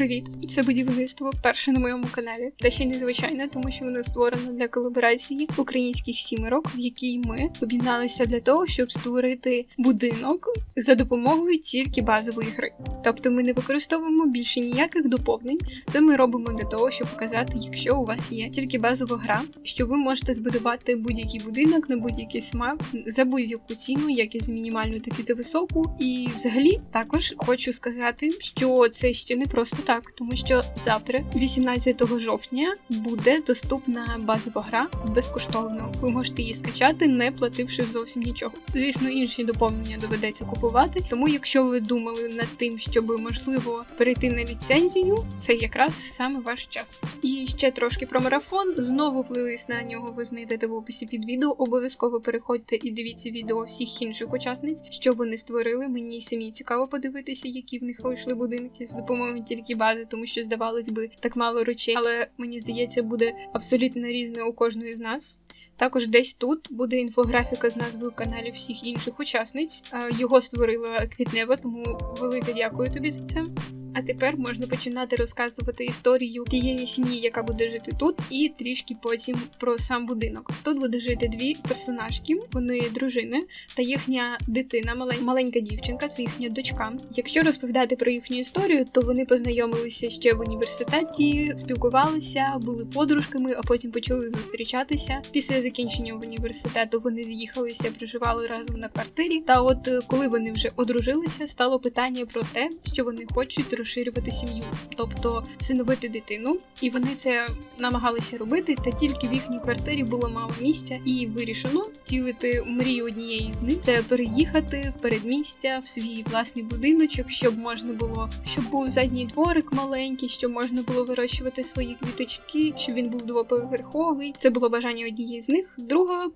Привіт! Це будівництво перше на моєму каналі, та ще й незвичайне, тому що воно створено для колаборації українських сімерок, в якій ми об'єдналися для того, щоб створити будинок за допомогою тільки базової гри. Тобто ми не використовуємо більше ніяких доповнень. Це ми робимо для того, щоб показати, якщо у вас є тільки базова гра, що ви можете збудувати будь-який будинок на будь-який смак за будь-яку ціну, як і за мінімальну, так і за високу. І взагалі також хочу сказати, що це ще не просто так, тому що завтра, 18 жовтня, буде доступна базова гра безкоштовно. Ви можете її скачати, не плативши зовсім нічого. Звісно, інші доповнення доведеться купувати. Тому, якщо ви думали над тим, щоб можливо перейти на ліцензію, це якраз саме ваш час. І ще трошки про марафон. Знову плейлист на нього ви знайдете в описі під відео. Обов'язково переходьте і дивіться відео всіх інших учасниць, що вони створили. Мені самі цікаво подивитися, які в них вийшли будинки з допомогою тільки бази, тому що здавалось би так мало речей, але мені здається, буде абсолютно різне у кожної з нас. Також десь тут буде інфографіка з назвою каналів всіх інших учасниць. Е, Його створила Квітнева, тому велике дякую тобі за це. А тепер можна починати розказувати історію тієї сім'ї, яка буде жити тут, і трішки потім про сам будинок. Тут буде жити дві персонажки, вони дружини та їхня дитина, малень- маленька дівчинка, це їхня дочка. Якщо розповідати про їхню історію, то вони познайомилися ще в університеті, спілкувалися, були подружками, а потім почали зустрічатися. Після закінчення університету вони з'їхалися, проживали разом на квартирі. Та от коли вони вже одружилися, стало питання про те, що вони хочуть розширювати сім'ю, тобто всиновити дитину, і вони це намагалися робити. Та тільки в їхній квартирі було мало місця, і вирішено втілити мрію однієї з них це переїхати в передмістя в свій власний будиночок, щоб можна було, щоб був задній дворик маленький, щоб можна було вирощувати свої квіточки, щоб він був двоповерховий. Це було бажання однієї з них. Друга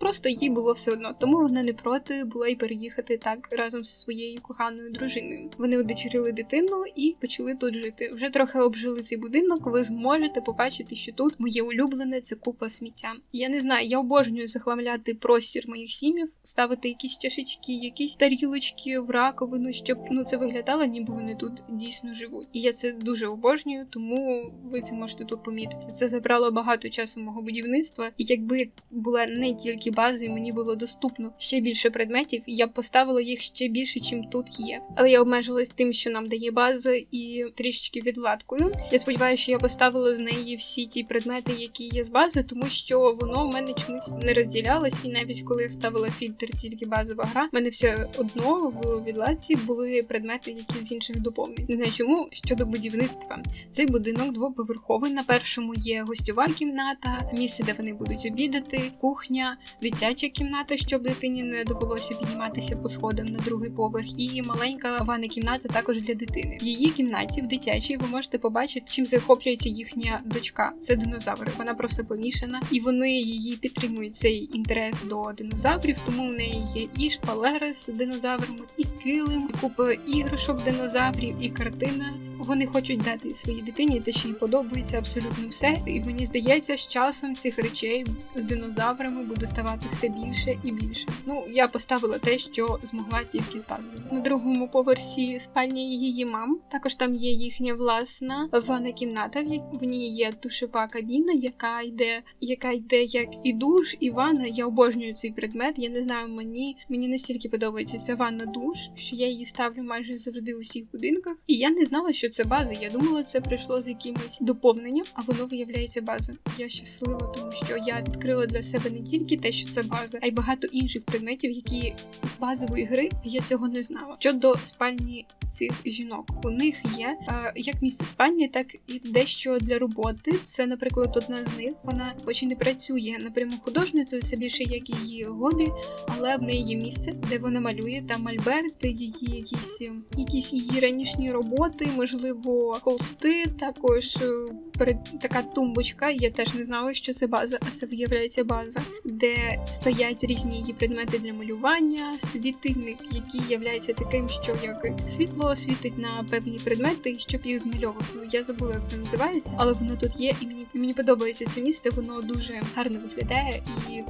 Просто їй було все одно, тому вона не проти була й переїхати так разом зі своєю коханою дружиною. Вони удочерили дитину і почали тут жити. Вже трохи обжили цей будинок. Ви зможете побачити, що тут моє улюблене це купа сміття. Я не знаю, я обожнюю захламляти простір моїх сім'їв, ставити якісь чашечки, якісь тарілочки в раковину, щоб ну це виглядало, ніби вони тут дійсно живуть. І я це дуже обожнюю, тому ви це можете тут помітити. Це забрало багато часу мого будівництва, і якби була не тільки бази, і мені було доступно ще більше предметів, і я б поставила їх ще більше, чим тут є. Але я обмежилась тим, що нам дає база, і трішечки відладкою. Я сподіваюся, що я поставила з неї всі ті предмети, які є з бази, тому що воно в мене чомусь не розділялось, і навіть коли я ставила фільтр тільки базова гра, в мене все одно в відладці були предмети, які з інших доповнень. Не знаю чому щодо будівництва. Цей будинок двоповерховий. На першому є гостьова кімната, місце, де вони будуть обідати, кухня, дитяча кімната, щоб дитині не довелося підніматися по сходам на другий поверх, і маленька ванна кімната також для дитини. В її кімнаті, в дитячій, ви можете побачити, чим захоплюється їхня дочка. Це динозаври. Вона просто помішана, і вони її підтримують цей інтерес до динозаврів. Тому в неї є і шпалери з динозаврами, і килим, і купа іграшок динозаврів, і картина. Вони хочуть дати своїй дитині те, що їй подобається абсолютно все. І мені здається, з часом цих речей з динозаврами буде ставати все більше і більше. Ну, я поставила те, що змогла тільки з базою. На другому поверсі спальня її мам. Також там є їхня власна ванна кімната. В ній є душова кабіна, яка йде, яка йде як і душ, і ванна. Я обожнюю цей предмет. Я не знаю, мені мені настільки подобається ця ванна душ, що я її ставлю майже завжди у всіх будинках. І я не знала, що це база. Я думала, це прийшло з якимось доповненням, а воно виявляється база. Я щаслива, тому що я відкрила для себе не тільки те, що це база, а й багато інших предметів, які з базової гри я цього не знала. Щодо спальні цих жінок, у них є е, як місце спальні, так і дещо для роботи. Це, наприклад, одна з них. Вона хоч і не працює напряму художницею, це більше як її хобі, але в неї є місце, де вона малює там мольберти, її якісь, е, якісь її ранішні роботи, можливо, холсти, також. е, Перед така тумбочка, я теж не знала, що це база, а це виявляється база, де стоять різні її предмети для малювання, світильник, який являється таким, що як світло світить на певні предмети, щоб їх змальовувати. Ну, Я забула, як воно називається, але воно тут є, і мені, мені подобається це місце. Воно дуже гарно виглядає і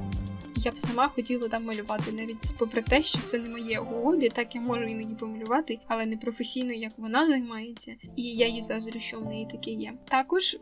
я б сама хотіла там малювати, навіть попри те, що це не моє хобі, так я можу іноді помалювати, але не професійно, як вона займається, і я їй заздрю, що в неї таке є. Також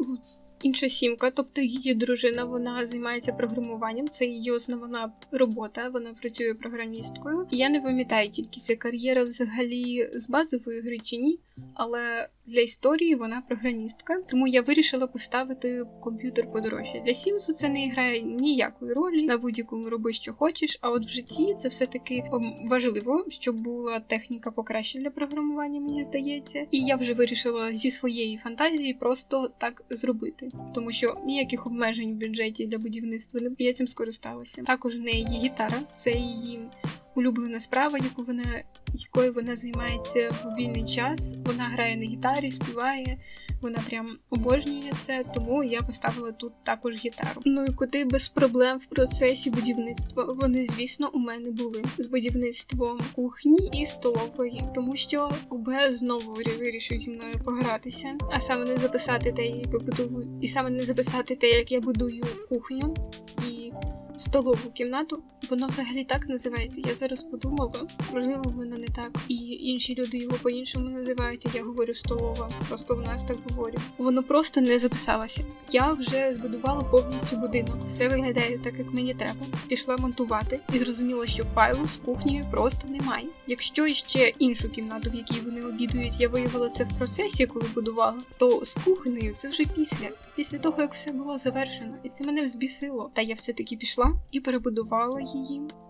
інша сімка, тобто її дружина, вона займається програмуванням. Це її основна робота. Вона працює програмісткою. Я не пам'ятаю тільки це кар'єра взагалі з базової гри чи ні. Але для історії вона програмістка, тому я вирішила поставити комп'ютер подорожче. Для Сімсу це не грає ніякої ролі. На будь-якому роби, що хочеш. А от в житті це все таки важливо, щоб була техніка покраще для програмування, мені здається. І я вже вирішила зі своєї фантазії просто так зробити, тому що ніяких обмежень в бюджеті для будівництва не я цим скористалася. Також в неї є гітара, це її улюблена справа, яку вона якою вона займається в вільний час. Вона грає на гітарі, співає, вона прям обожнює це, тому я поставила тут також гітару. Ну і куди без проблем в процесі будівництва. Вони, звісно, у мене були з будівництвом кухні і столової, тому що ОБ знову вирішив зі мною погратися, а саме не записати те, як я будую, і саме не записати те, як я будую кухню і столову кімнату. Воно взагалі так називається. Я зараз подумала, можливо, воно не так. І інші люди його по-іншому називають, а я говорю столова. Просто в нас так говорять. Воно просто не записалося. Я вже збудувала повністю будинок. Все виглядає так, як мені треба. Пішла монтувати і зрозуміла, що файлу з кухнею просто немає. Якщо ще іншу кімнату, в якій вони обідують, я виявила це в процесі, коли будувала, то з кухнею це вже після. Після того, як все було завершено, і це мене взбісило. Та я все-таки пішла і перебудувала її.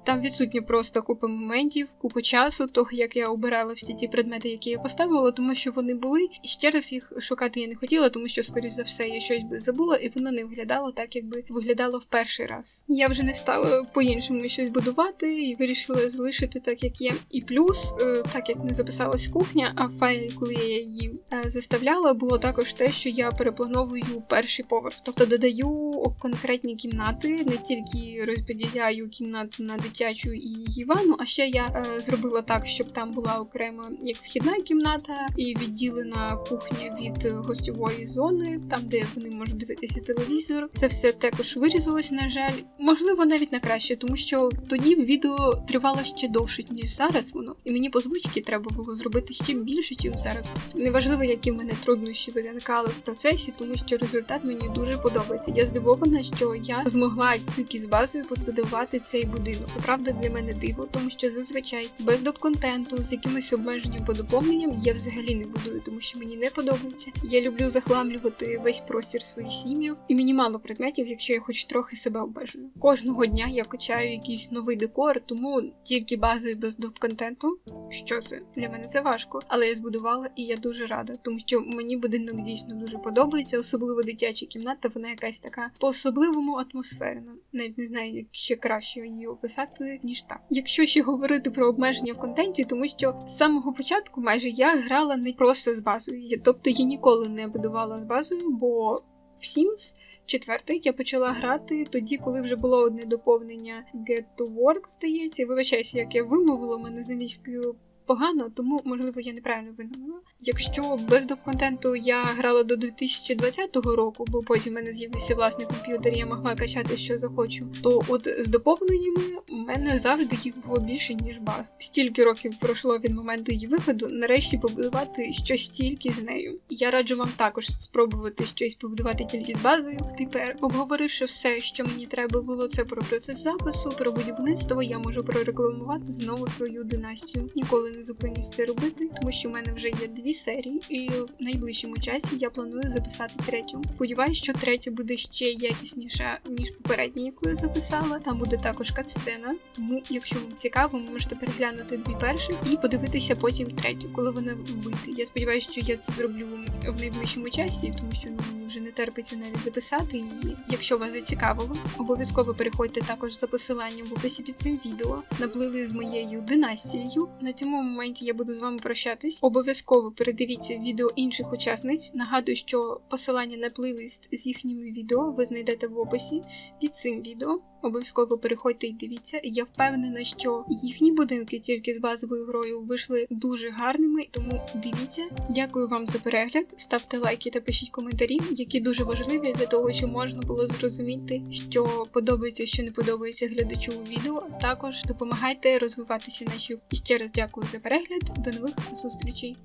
Там відсутня просто купа моментів, купа часу, того як я обирала всі ті предмети, які я поставила, тому що вони були. І ще раз їх шукати я не хотіла, тому що, скоріш за все, я щось би забула, і воно не виглядало так, якби виглядало в перший раз. Я вже не стала по-іншому щось будувати і вирішила залишити так, як є. І плюс, е, так як не записалась кухня, а в файлі, коли я її е, заставляла, було також те, що я переплановую перший поверх, тобто додаю конкретні кімнати, не тільки розподіляю кімнату на дитячу і її ванну, а ще я е, зробила так, щоб там була окрема як вхідна кімната і відділена кухня від гостьової зони, там де вони можуть дивитися телевізор. Це все також вирізалось, на жаль, можливо, навіть на краще, тому що тоді відео тривало ще довше, ніж зараз воно, і мені по звучці треба було зробити ще більше, ніж зараз. Неважливо, які в мене труднощі виникали в процесі, тому що результат мені дуже подобається. Я здивована, що я змогла тільки з базою побудувати цей будинок. Правда, для мене диво, тому що зазвичай без доп-контенту з якимось обмеженням по доповненням я взагалі не будую, тому що мені не подобається. Я люблю захламлювати весь простір своїх сім'їв, і мені мало предметів, якщо я хоч трохи себе обмежую. Кожного дня я качаю якийсь новий декор, тому тільки базою без доп-контенту. Що це для мене це важко, але я збудувала і я дуже рада, тому що мені будинок дійсно дуже подобається, особливо дитяча кімната. Вона якась така по-особливому атмосферна. Навіть не знаю, як ще краще її описати ніж так. Якщо ще говорити про обмеження в контенті, тому що з самого початку майже я грала не просто з базою, тобто я ніколи не будувала з базою, бо в Sims четвертий я почала грати тоді, коли вже було одне доповнення Get to Work, здається. Вибачаюся, як я вимовила мене з англійською погано, тому можливо я неправильно вимовила. Якщо без доп-контенту я грала до 2020 року, бо потім в мене з'явився власний комп'ютер, я могла качати, що захочу, то от з доповненнями у мене завжди їх було більше ніж баг. Стільки років пройшло від моменту її виходу, нарешті побудувати щось стільки з нею. Я раджу вам також спробувати щось побудувати тільки з базою. Тепер, обговоривши все, що мені треба було, це про процес запису, про будівництво, я можу прорекламувати знову свою династію. Ніколи не зупинюсь це робити, тому що в мене вже є дві серії, і в найближчому часі я планую записати третю. Сподіваюсь, що третя буде ще якісніша ніж попередня, яку я записала. Там буде також катсцена. Тому, якщо вам цікаво, ви можете переглянути дві перші і подивитися потім третю, коли вона вийде. Я сподіваюся, що я це зроблю в найближчому часі, тому що ну вже не терпиться навіть записати її. Якщо вас зацікавило, обов'язково переходьте також за посиланням в описі під цим відео. Наплили з моєю династією. На цьому моменті я буду з вами прощатись. Обов'язково передивіться відео інших учасниць. Нагадую, що посилання на плейлист з їхніми відео ви знайдете в описі під цим відео. Обов'язково переходьте і дивіться. Я впевнена, що їхні будинки тільки з базовою грою вийшли дуже гарними, тому дивіться. Дякую вам за перегляд. Ставте лайки та пишіть коментарі. Які дуже важливі для того, щоб можна було зрозуміти, що подобається, що не подобається глядачу у відео. Також допомагайте розвиватися на YouTube. І ще раз дякую за перегляд. До нових зустрічей.